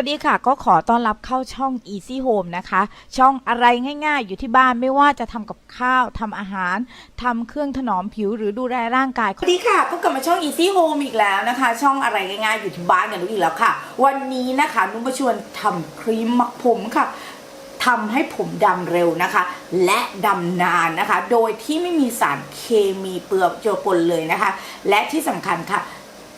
วัสดีค่ะ ก็ขอต้อนรับเข้าช่อง Easy Home นะคะ ช่องอะไรง่ายๆ อยู่ที่บ้านไม่ว่าจะทำกับข้าวทำอาหารทำเครื่องถนอมผิวหรือดูแลร่างกายสวัสดีค่ะพบกับมาช่อง Easy Home อีกแล้วนะคะ ช่องอะไรง่ายๆอยู่ที่บ้านกันอีกแล้วค่ะ วันนี้นะคะนุ้มมาชวนทำครีมหมักผมค่ะทำให้ผมดำเร็วนะคะ และดำนานนะคะ โดยที่ไม่มีสารเคมีเปลือกเจือปนเลยนะคะ และที่สำคัญค่ะ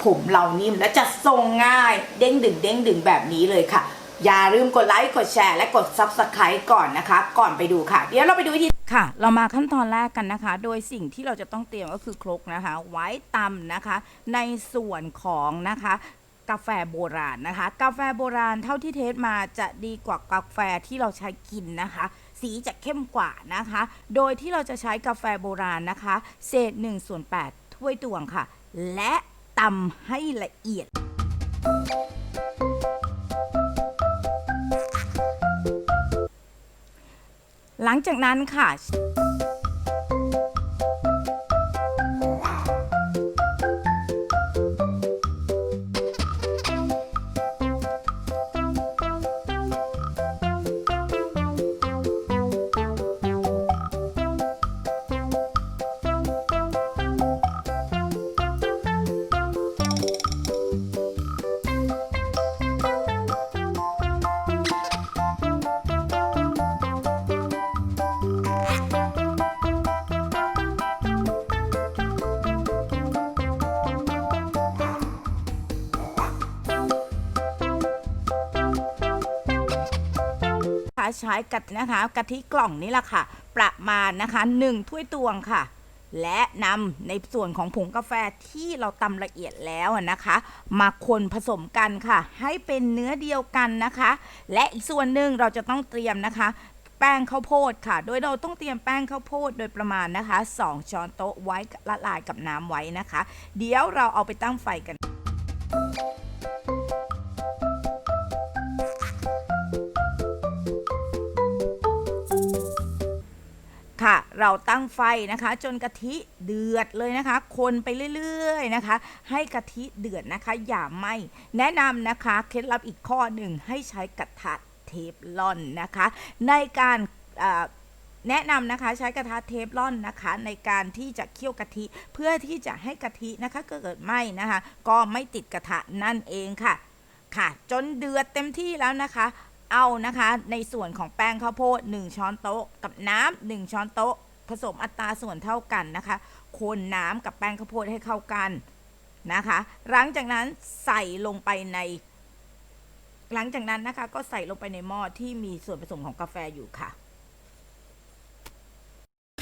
ผมเรานิ่มและจะทรงง่ายเด้งดึงเด้งดึงแบบนี้เลยค่ะ อย่าลืมกดไลค์กดแชร์และกด Subscribe ก่อนนะคะ ก่อนไปดูค่ะ เดี๋ยวเราไปดูวิธีค่ะ เรามาขั้นตอนแรกกันนะคะ โดยสิ่งที่เราจะต้องเตรียมก็คือครกนะคะ ไว้ตำนะคะ ในส่วนของนะคะกาแฟโบราณนะคะ กาแฟโบราณเท่าที่เทสมาจะดีกว่ากาแฟที่เราใช้กินนะคะ สีจะเข้มกว่านะคะ โดยที่เราจะใช้กาแฟโบราณนะคะ เศษ1ส่วน8ถ้วยตวงค่ะ และ ตำให้ละเอียด หลังจากนั้นค่ะ ใช้กะนะคะกะทิกล่องนี้แหละค่ะ ประมาณนะคะ 1 ถ้วยตวงค่ะ และนำในส่วนของผงกาแฟที่เราตำละเอียดแล้วนะคะ มาคนผสมกันค่ะ ให้เป็นเนื้อเดียวกันนะคะ และอีกส่วนหนึ่งเราจะต้องเตรียมนะคะแป้งข้าวโพดค่ะ โดยเราต้องเตรียมแป้งข้าวโพดโดยประมาณนะคะ 2 ช้อนโต๊ะไว้ละลายกับน้ำไว้นะคะ เดี๋ยวเราเอาไปตั้งไฟกัน เราตั้งไฟนะคะ จนกะทิเดือดเลยนะคะ คนไปเรื่อยๆนะคะ ให้กะทิเดือดนะคะ อย่าไหม้แนะนำนะคะเคล็ดลับอีกข้อหนึ่งให้ใช้กระทะเทฟลอนนะคะ ในการแนะนำนะคะใช้กระทะเทฟลอนนะคะ ในการที่จะเคี่ยวกะทิเพื่อที่จะให้กะทินะคะเกิดไหม้นะคะ ก็ไม่ติดกระทะนั่นเองค่ะค่ะ จนเดือดเต็มที่แล้วนะคะเอานะคะในส่วนของแป้งข้าวโพด 1 ช้อนโต๊ะกับน้ำ1ช้อนโต๊ะ ผสมอัตราส่วนเท่ากันนะคะ คนน้ำกับแป้งข้าวโพดให้เข้ากันนะคะ หลังจากนั้นใส่ลงไปใน หลังจากนั้นนะคะก็ใส่ลงไปในหม้อที่มีส่วนผสมของกาแฟอยู่ค่ะ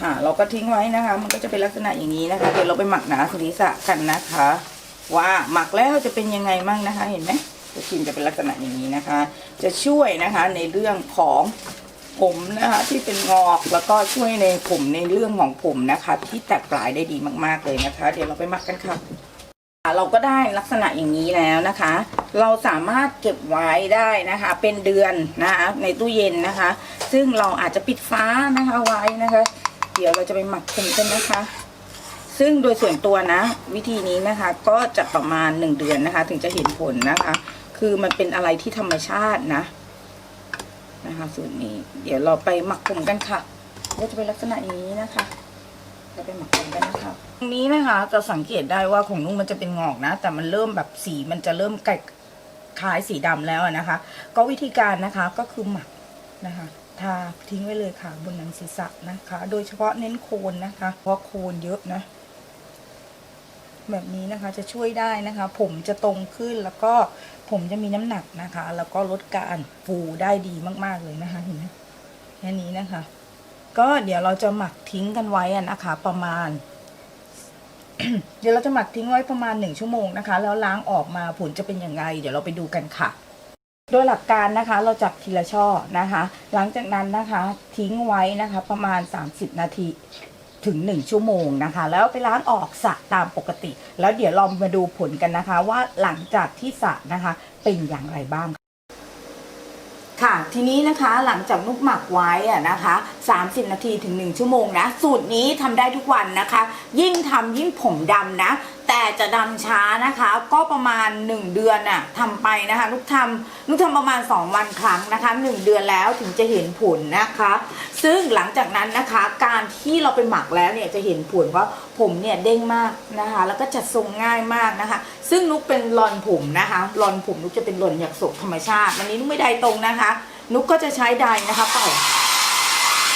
ค่ะ เราก็ทิ้งไว้นะคะ มันก็จะเป็นลักษณะอย่างนี้นะคะ เดี๋ยวเราไปหมักหนาสุริสะกันนะคะ ว่าหมักแล้วจะเป็นยังไงมั่งนะคะ เห็นไหมตัวครีมจะเป็นลักษณะอย่างนี้นะคะ จะช่วยนะคะในเรื่องของ ผมนะคะที่เป็นงอกแล้วก็ช่วยในผมในเรื่องของผมนะคะ ที่แตกปลายได้ดีมากๆเลยนะคะ เดี๋ยวเราไปหมักกันค่ะเราก็ได้ลักษณะอย่างนี้แล้วนะคะ เราสามารถเก็บไว้ได้นะคะ เป็นเดือนนะคะในตู้เย็นนะคะ ซึ่งเราอาจจะปิดฟ้านะคะไว้นะคะ เดี๋ยวเราจะไปหมักผมกันนะคะ ซึ่งโดยส่วนตัวนะ วิธีนี้นะคะก็จะประมาณหนึ่งเดือนนะคะ ถึงจะเห็นผลนะคะ คือมันเป็นอะไรที่ธรรมชาตินะ นะคะส่วนนี้ เดี๋ยวเราไปหมักผมกันค่ะก็จะเป็นลักษณะอย่างนี้นะคะเราไปหมักผมกันนะคะตรงนี้นะคะจะสังเกตได้ว่าของนุ่งมันจะเป็นงอกนะ แต่มันเริ่มแบบสีมันจะเริ่มใกล้คล้ายสีดำแล้วนะคะ ก็วิธีการนะคะก็คือหมักนะคะทาทิ้งไว้เลยค่ะบนหนังศีรษะนะคะ โดยเฉพาะเน้นโคนนะคะ เพราะโคนเยอะนะ แบบนี้นะคะจะช่วยได้นะคะ ผมจะตรงขึ้นแล้วก็ ผมจะมีน้ำหนักนะคะ แล้วก็ลดการฟูได้ดีมาก ๆ เลยนะคะเห็นไหมแค่นี้นะคะ ก็เดี๋ยวเราจะหมักทิ้งกันไว้นะคะ ประมาณ เดี๋ยวเราจะหมักทิ้งไว้ประมาณหนึ่งชั่วโมงนะคะ แล้วล้างออกมาผลจะเป็นยังไง เดี๋ยวเราไปดูกันค่ะ โดยหลักการนะคะ เราจับทีละช่อนะคะ หลังจากนั้นนะคะ ทิ้งไว้นะคะ ประมาณ 30 นาที ถึง 1 ชั่วโมงนะคะ แล้วไปล้างออกสระตามปกติ แล้วเดี๋ยวเรามาดูผลกันนะคะ ว่าหลังจากที่สระนะคะเป็นอย่างไรบ้างค่ะทีนี้นะคะหลังจากนุกหมักไว้อะนะคะ 30 นาทีถึง 1 ชั่วโมงนะ สูตรนี้ทำได้ทุกวันนะคะ ยิ่งทำยิ่งผมดำนะ แต่จะดำช้านะคะ ก็ประมาณ 1 เดือนน่ะทำไปนะคะนุกทำนุกทำประมาณ 2 วันครั้งนะคะ 1 เดือนแล้วถึงจะเห็นผลนะคะ ซึ่งหลังจากนั้นนะคะ การที่เราไปหมักแล้วเนี่ยจะเห็นผลว่าผมเนี่ยเด้งมากนะคะ แล้วก็จัดทรงง่ายมากนะคะ ซึ่งนุกเป็นรอนผมนะคะรอนผมนุกจะเป็นรอนหยักศกธรรมชาติวันนี้นุกไม่ได้ตรงนะคะ นุกก็จะใช้ไดนะคะเป่า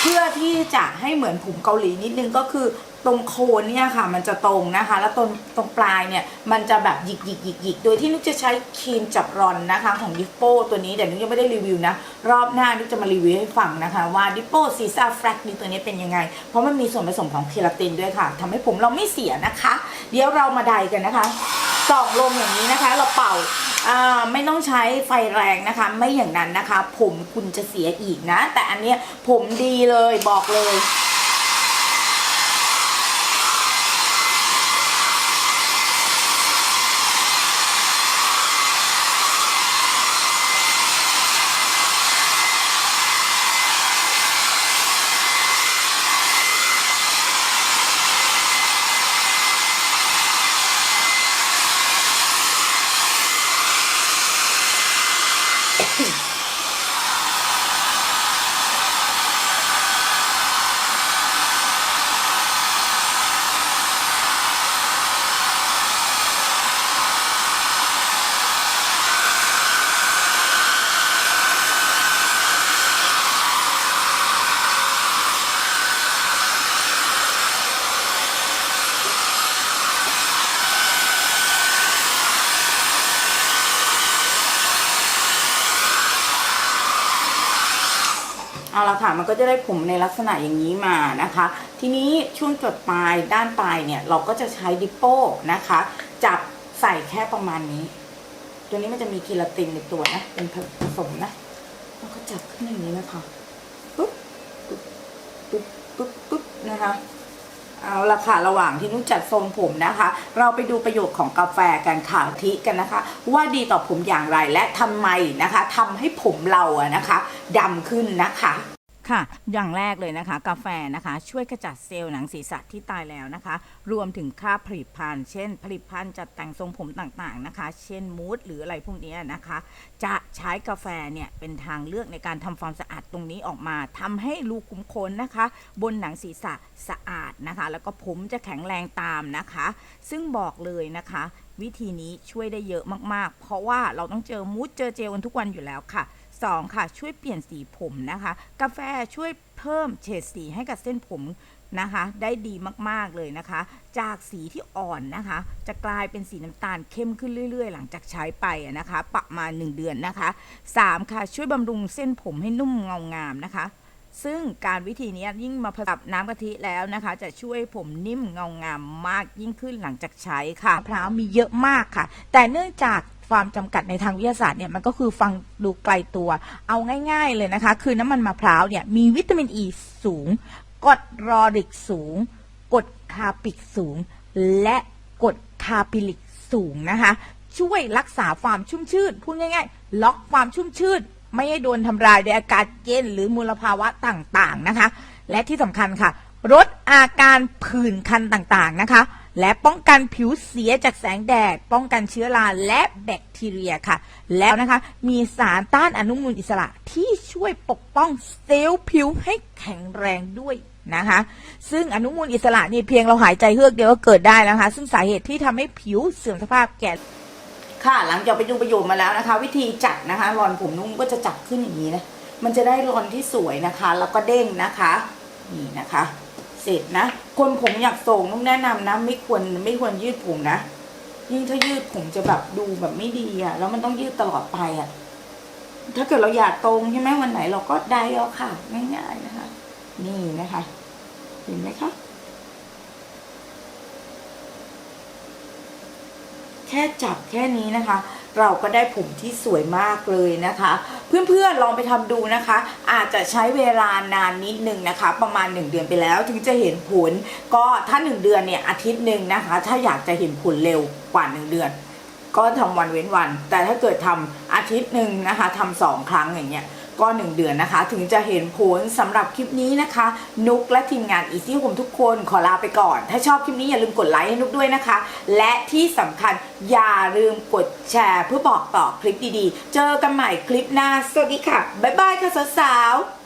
เพื่อที่จะให้เหมือนผมเกาหลีนิดนึงก็คือตรงโคนเนี่ยค่ะมันจะตรงนะคะ แล้วตรงตรงปลายเนี่ยมันจะแบบหยิกหยิกหยิกหยิกโดยที่นุกจะใช้ครีมจับรอนนะคะของดิปโป้ตัวนี้แต่นุกยังไม่ได้รีวิวนะ รอบหน้านุกจะมารีวิวให้ฟังนะคะว่าดิปโป้ซีซ่าแฟลกนี่ตัวนี้เป็นยังไง เพราะมันมีส่วนผสมของเคราตินด้วยค่ะทำให้ผมเราไม่เสียนะคะ เดี๋ยวเรามาไดกันนะคะส่องลมอย่างนี้นะคะ เราเป่า ไม่ต้องใช้ไฟแรงนะคะ ไม่อย่างนั้นนะคะ ผมคุณจะเสียอีกนะ แต่อันเนี้ยผมดีเลยบอกเลย ค่ะ มันก็จะได้ผมในลักษณะอย่างนี้มานะคะ ทีนี้ช่วงจดปลายด้านปลายเนี่ย เราก็จะใช้ดิปโป้นะคะ จับใส่แค่ประมาณนี้ ตัวนี้มันจะมีกีลาตินในตัวนะ เป็นผสมนะแล้วก็จับขึ้นอย่างนี้นะคะปุ๊บปุ๊บปุ๊บปุ๊บปุ๊บนะคะเอาละค่ะระหว่างที่นุ้จัดทรงผมนะคะ เราไปดูประโยชน์ของกาแฟกันข่าทิกันนะคะ ว่าดีต่อผมอย่างไรและทำไมนะคะทำให้ผมเราอะนะคะดำขึ้นนะคะ ค่ะ อย่างแรกเลยนะคะ กาแฟนะคะ ช่วยขจัดเซลล์หนังศีรษะที่ตายแล้วนะคะ รวมถึงค่าผลิตภัณฑ์เช่น ผลิตภัณฑ์จัดแต่งทรงผมต่างๆนะคะ เช่นมูสหรืออะไรพวกนี้นะคะ จะใช้กาแฟเนี่ยเป็นทางเลือกในการทำความสะอาดตรงนี้ออกมาทำให้รูขุมขนนะคะ บนหนังศีรษะสะอาดนะคะ แล้วก็ผมจะแข็งแรงตามนะคะ ซึ่งบอกเลยนะคะ วิธีนี้ช่วยได้เยอะมากๆ เพราะว่าเราต้องเจอมูสเจอเจลกันทุกวันอยู่แล้วค่ะ 2 ค่ะ ช่วยเปลี่ยนสีผมนะคะ กาแฟช่วยเพิ่มเฉดสีให้กับเส้นผมนะคะ ได้ดีมากๆเลยนะคะ จากสีที่อ่อนนะคะ จะกลายเป็นสีน้ำตาลเข้มขึ้นเรื่อย ๆ หลังจากใช้ไปนะคะ ประมาณ 1 เดือนนะคะ 3 ค่ะ ช่วยบำรุงเส้นผมให้นุ่มเงางามนะคะซึ่งการวิธีนี้ยิ่งมาผสมน้ำกะทิแล้วนะคะ จะช่วยผมนิ่มเงางามมากยิ่งขึ้นหลังจากใช้ค่ะมะพร้าวมีเยอะมากค่ะ แต่เนื่องจาก ความจำกัดในทางวิทยาศาสตร์เนี่ยมันก็คือฟังดูไกลตัว เอาง่าย ๆเลยนะคะ คือน้ำมันมะพร้าวเนี่ยมีวิตามินอ e ีสูงกรดรอริกสูงกรดคาปิกสูง และกรดคาปิลิกสูงนะคะ ช่วยรักษาความชุ่มชื่นพูดง่าย ๆ ล็อกความชุ่มชื่นไม่ให้โดนทำลายโดยอากาศเย็นหรือมลภาวะต่างๆนะคะ และที่สำคัญค่ะลดอาการผื่นคันต่างๆนะคะ และป้องกันผิวเสียจากแสงแดด ป้องกันเชื้อราและแบคทีเรียค่ะ แล้วนะคะมีสารต้านอนุมูลอิสระที่ช่วยปกป้องเซลล์ผิวให้แข็งแรงด้วยนะคะ ซึ่งอนุมูลอิสระนี่เพียงเราหายใจเฮือกเดียวก็เกิดได้แล้วนะคะ ซึ่งสาเหตุที่ทำให้ผิวเสื่อมสภาพแก่ค่ะ หลังจากไปดูประโยชน์มาแล้วนะคะ วิธีจัดนะคะรอนผมนุ่มก็จะจับขึ้นอย่างนี้นะ มันจะได้รอนที่สวยนะคะ แล้วก็เด้งนะคะ นี่นะคะ เสร็จนะ คนผมอยากส่งนุ่มแนะนำนะ ไม่ควรไม่ควรยืดผมนะ ยิ่งถ้ายืดผมจะแบบดูแบบไม่ดีอะแล้วมันต้องยืดตลอดไปอะถ้าเกิดเราอยากตรงใช่ไหมวันไหนเราก็ได้เอาค่ะ ง่ายๆนะคะ นี่นะคะ เห็นไหมคะ แค่จับแค่นี้นะคะ เราก็ได้ผมที่สวยมากเลยนะคะ เพื่อนๆลองไปทำดูนะคะ อาจจะใช้เวลานานนิดนึงนะคะ ประมาณ 1 เดือนไปแล้วถึงจะเห็นผล ก็ถ้า 1 เดือนเนี่ยอาทิตย์หนึ่งนะคะ ถ้าอยากจะเห็นผลเร็วกว่า 1 เดือน ก็ทำวันเว้นวัน แต่ถ้าเกิดทำอาทิตย์หนึ่งนะคะทำสองครั้งอย่างเงี้ย ก็หนึ่งเดือนนะคะ ถึงจะเห็นผลสำหรับคลิปนี้นะคะ นุกและทีมงานอีซี่ของทุกคนขอลาไปก่อน ถ้าชอบคลิปนี้อย่าลืมกดไลค์ให้นุกด้วยนะคะ และที่สำคัญอย่าลืมกดแชร์เพื่อบอกต่อคลิปดีๆ เจอกันใหม่คลิปหน้า สวัสดีค่ะ บ๊ายบายค่ะสาวๆ